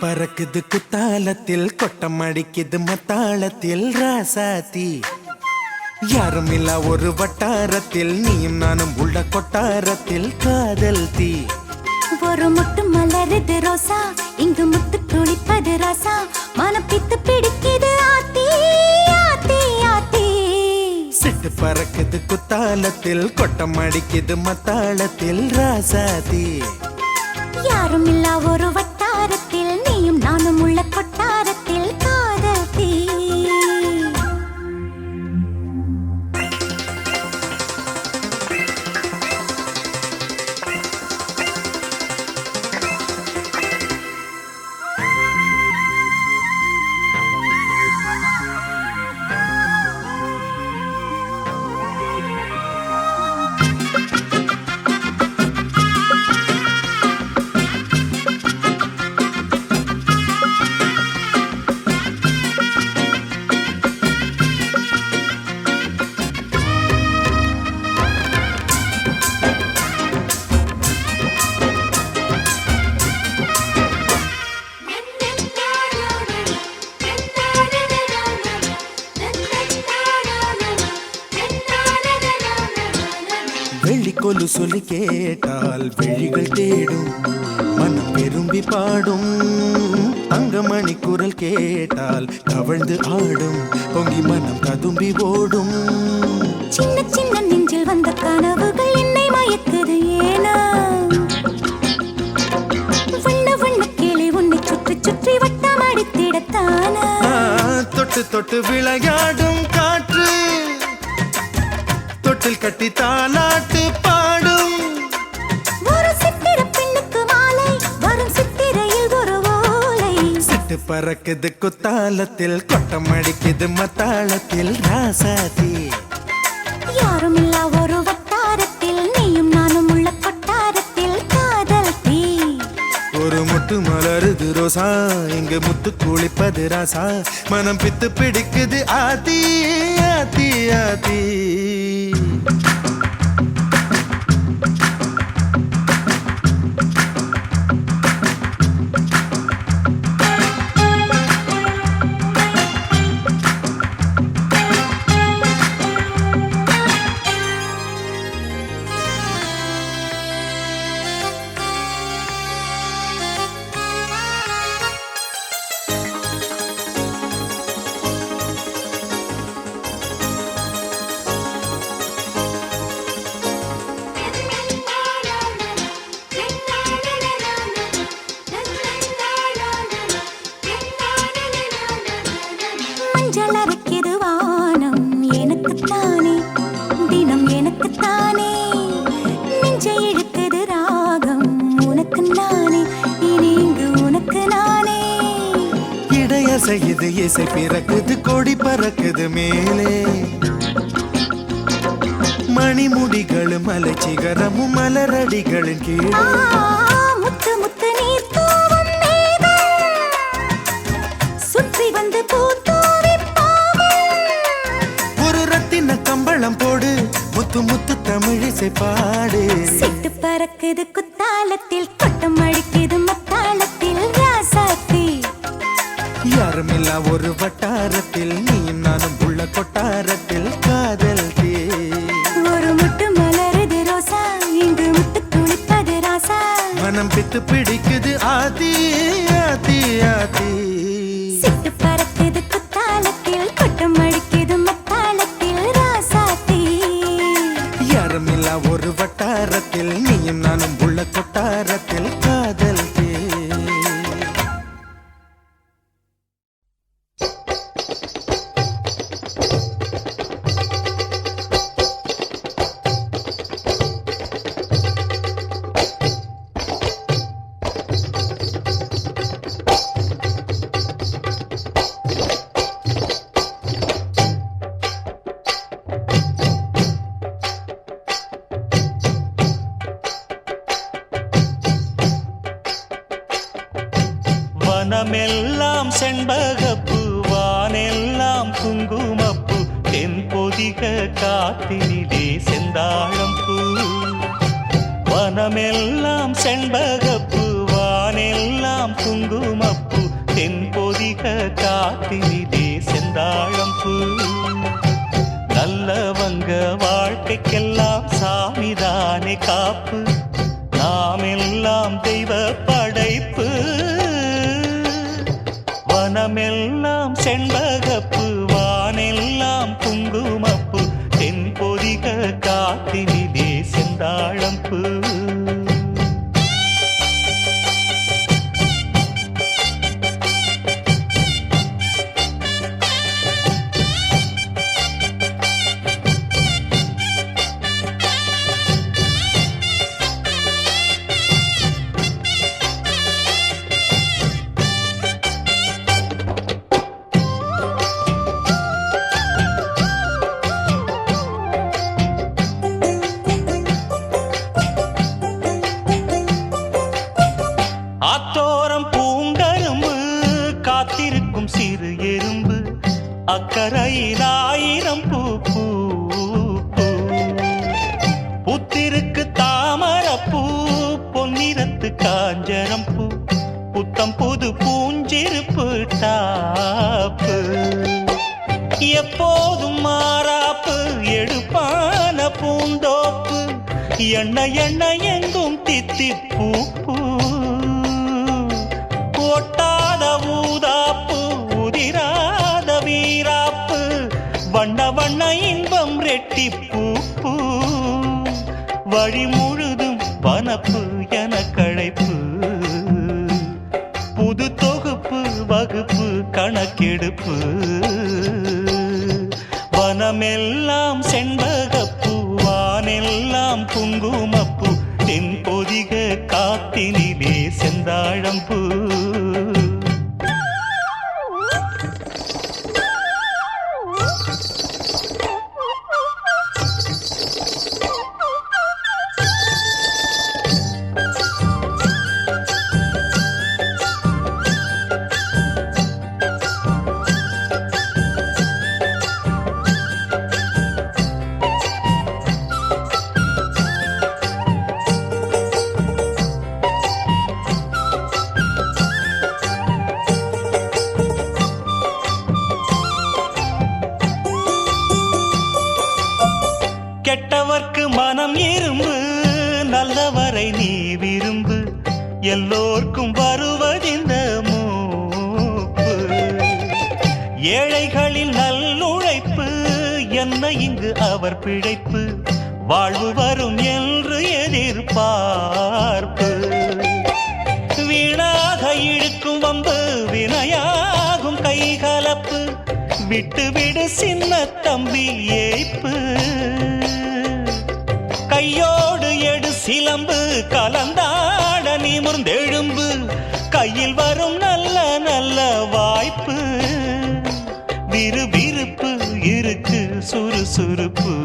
பறக்குது குத்தாலத்தில் கொட்டம் அடிக்குது மத்தாளத்தில் ராசாத்தி. யாரும் இல்ல ஒரு வட்டாரத்தில் நீயும் நானும் உள்ள கொட்டாரத்தில் காதல் தீ. ஒரு முட்டு மலருது ரோசா இங்கு முத்து துளிப்பது ராசா. மனம் பித்து பிடிக்குது ஆத்தி ஆத்தி ஆத்தி. சிட்டு பறக்குது குத்தாலத்தில் கொட்டம் அடிக்குது மத்தாளத்தில் ராசாத்தி. யாரும் இல்லா ஒரு வட்டாரத்தில் சொல்லி கேட்டால் விழிகள் தேடும் மனம் விரும்பி பாடும். தங்கமணி குரல் கேட்டால் கவழ்ந்து ஆடும் பொங்கி மனம் கதும்பி ஓடும். சின்ன சின்ன நெஞ்சில் வந்த கனவுகள் என்னை மயக்குது ஏனா? வண்ண வண்ண கிளி உன்னை சுற்றி சுற்றி வட்டம் அடித்திடத்தானா? தொட்டு தொட்டு விளையாடும் காற்று. தொட்டில் கட்டி தாலாட்டு பறக்குது குத்தாலத்தில் கொட்டம் அடிக்குது மத்தாளத்தில் ராசாதி. யாரும் இல்லா ஒரு வட்டாரத்தில் நீயும் நானும் உள்ள கொட்டாரத்தில் காதல் தீ. ஒரு முட்டு மலருது ரோசா இங்கு முத்து குளிப்பது ராசா. மனம் பித்து பிடிக்குது ஆதி ஆதி ஆதி. இசை பிறக்குது கொடி பறக்குது மேலே. மணிமுடிகளும் மலை சிகரமும் மலரடிகளின் கீழே. முத்து முத்து நீர் தூவும் சுற்றி வந்து ஒரு ரத்தின கம்பளம் போடு முத்து முத்து தமிழிசை பாடு. சிட்டு பறக்குது குத்தாலத்தில். ஒரு வட்டாரத்தில் நீயும் நானும் உள்ள கொட்டாரத்தில் காதல் தீ. ஒரு முட்டு மலருது ரோசா இங்கு முட்டு துளிப்பது ராசா. மனம் பித்து பிடிக்குது ஆதி ஆதி ஆதி. சிட்டு பறக்குது குத்தாலத்தில் கொட்டம் அடிக்குது மத்தாளத்தில் ராசாத்தி யாருமில்லா ஒரு வட்டாரத்தில் நீயும் நானும் உள்ள கொட்டாரத்தில் காதல் காத்தினிலே செந்தாழம் பூ. வனமெல்லாம் செண்பகப்பு வானெல்லாம் குங்குமப்பு. தென்பொதிக காத்தினி செந்தாழம் சிறு எறும்பு அக்கறையில் ஆயிரம் பூ பூ பூ. புத்திருக்கு தாமரப்பூ பொன்னிறத்து காஞ்சரம் பூ. புத்தம் புது பூஞ்சிருப்பு தாப்பு எப்போதும் மாறாப்பு எடுப்பான பூந்தோப்பு. எண்ணெய் எண்ணெய் எங்கும் தித்திப்பூ. வழி முழுதும் வனப்பு என கழைப்பு புது தொகுப்பு வகுப்பு கணக்கெடுப்பு. வரும் என்று எதிர்பார்ப்பு. வீணாக இழுக்கும் வம்பு வினையாகும் கைகலப்பு. விட்டுவிடு சின்ன தம்பி ஏய்ப்பு. கையோடு எடு சிலம்பு கலந்தாட நிமிர்ந்தெழும்பு கையில் வரும் நல்ல நல்ல வாய்ப்பு. விறுவிறுப்பு இருக்கு சுறுசுறுப்பு.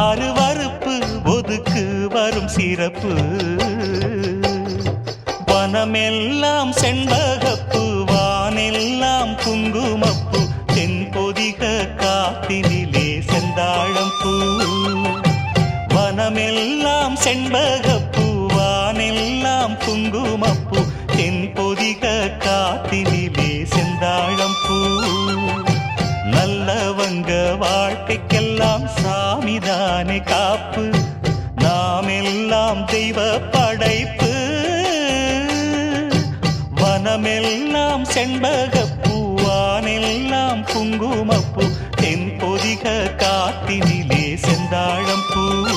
அருவருப்பு ஒதுக்கு வரும் சிறப்பு. வனமெல்லாம் செண்பகப்பு வானெல்லாம் குங்குமப்பு தென்பொதிக காத்தினிலே செந்தாழம் பூ வனமெல்லாம் செண்பகப்பு வானெல்லாம் குங்குமப்பூ தென்பொதிக காத்தினிலே செந்தாழம் பூ நல்லவங்க வாழ்க்கைக்கெல்லாம் எல்லாம் சாமிதானே காப்பு. நாம் எல்லாம் தெய்வ படைப்பு. வனமெல்லாம் செண்பகப்பூ வானெல்லாம் குங்குமப்பூ தென்பொதிக காத்தினிலே செந்தாழம் பூ.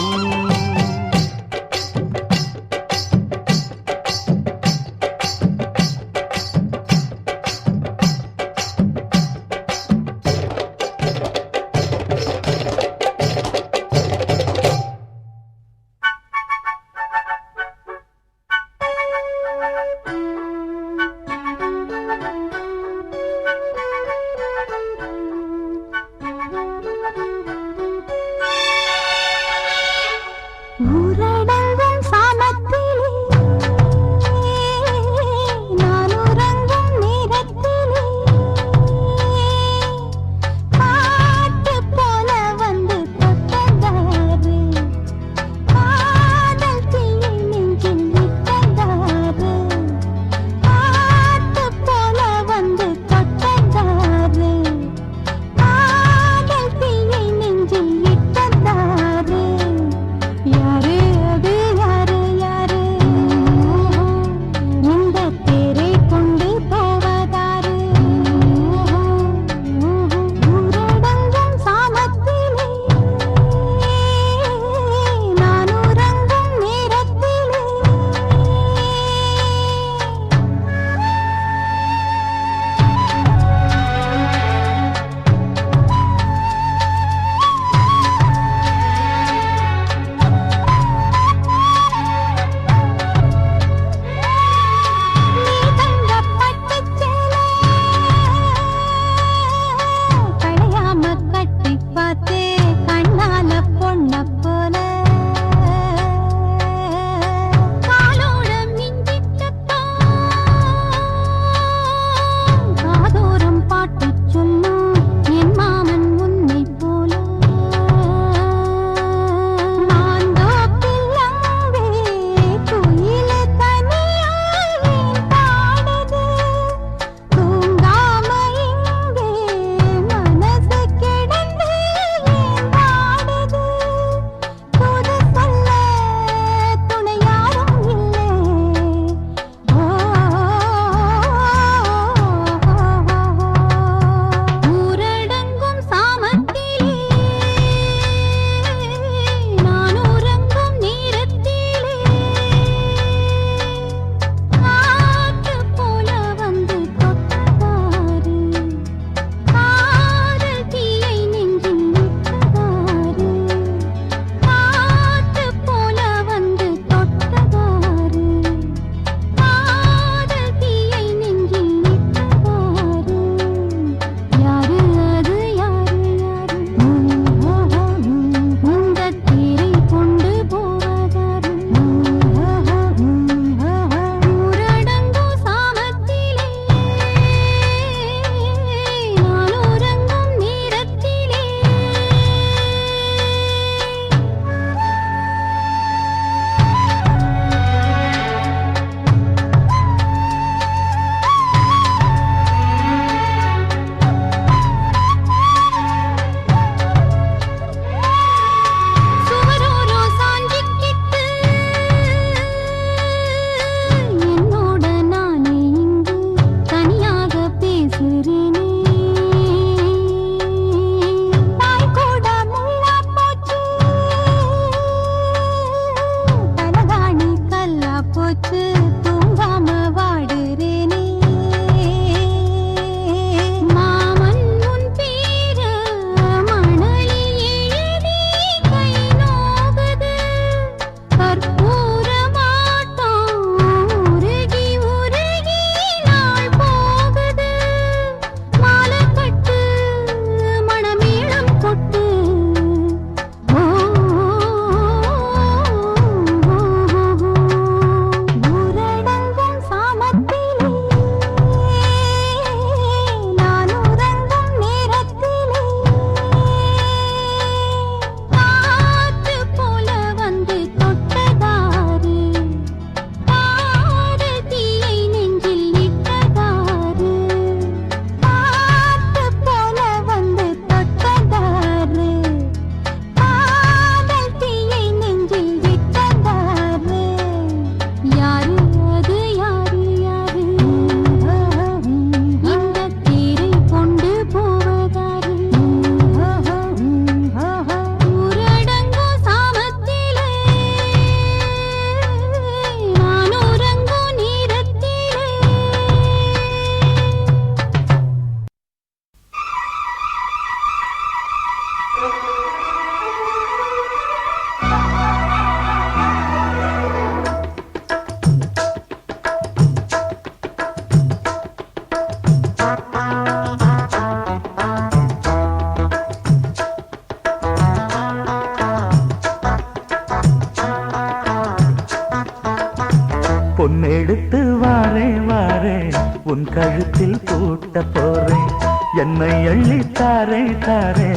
பொன்னெடுத்து வாரேன் வாரேன் உன் கழுத்தில் பூட்ட போறேன் என்னை அள்ளி தாரே தாரே.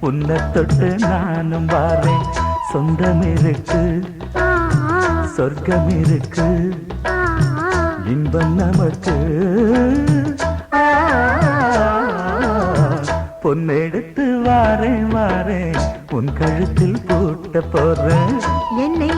உன்னை தொட்டு நானும் வாரேன் சொந்தம் இருக்கு. சொர்க்கம் இருக்கு. இன்பம் நமக்கு. பொன்னெடுத்து வாரேன் வாரேன் உன் கழுத்தில் பூட்ட போறேன் என்னை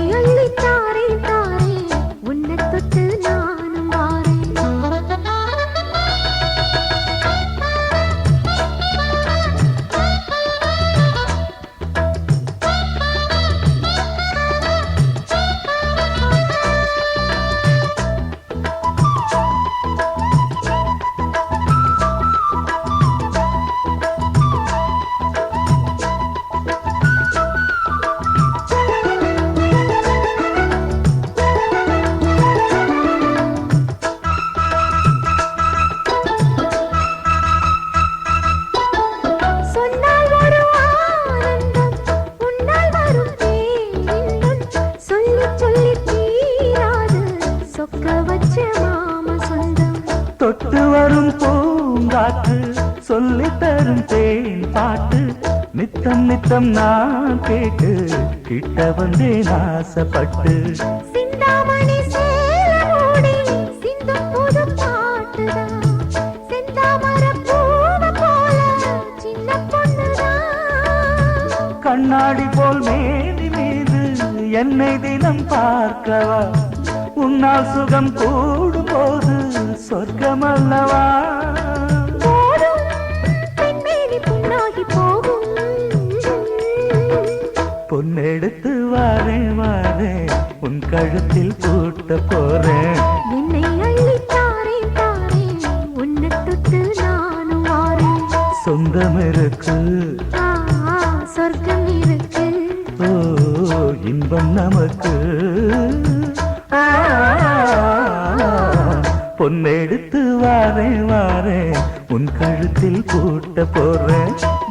சொக்க வச்ச மாம சொந்தம். தொட்டு வரும் பூங்காற்று சொல்லி தரும் தேன் பாட்டு. நித்தம் நித்தம் நான் கேட்டு கிட்ட வந்தேன் ஆசைப்பட்டு. சிந்தாமணி கண்ணாடி போல் மேனி மீது என்னை தினம் பார்க்கவா? உன்னால் சுகம் கூடும் போது சொர்க்கம் அல்லவா பொன்னெடுத்து வாரேன் வாரேன் உன் கழுத்தில் பூட்ட போறேன். என்னை அள்ளி தாரே தாரே உன்னை தொட்டு நானும் வாரேன். சொந்தம் இருக்கு. சொர்க்கம் இருக்கு. ஓ இன்பம் நமக்கு. பொன்னெடுத்து வாரே வாரே. உன் கழுத்தில் கூட்ட போறேன்.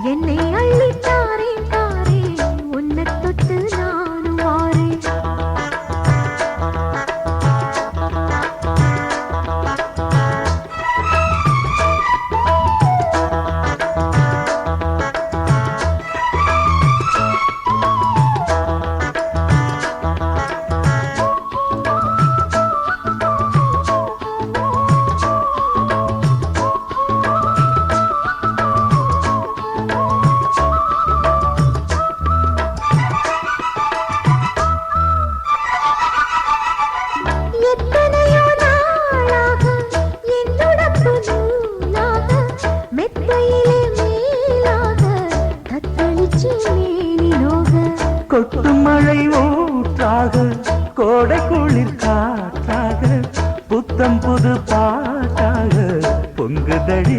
கொட்டு மழை ஊற்றாக கோடை குளிர் காற்றாக புத்தம் புது பாட்டாக பொங்குதடி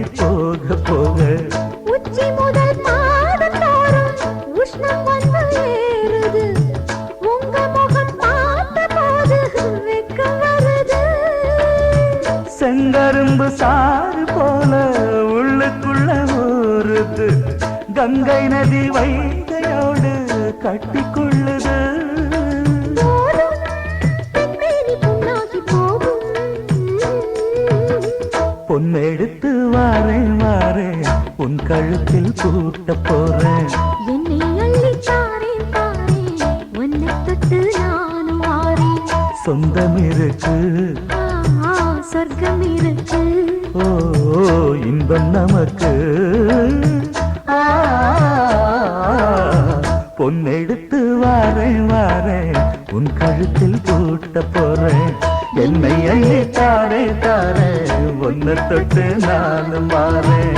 பொன்னெடுத்து வாரேன் வாரேன். உன் கழுத்தில் பூட்ட போறேன். சொந்தம் இருக்கு. சொர்க்கம் இருக்கு. ஓ இன்பம் நமக்கு. ஆ, பொன்னெடுத்து வாரேன் வாரேன். உன் கழுத்தில் பூட்ட போறேன். என்னை அள்ளி தாரே தாரே உன்னை தொட்டு நானும் மாறேன்.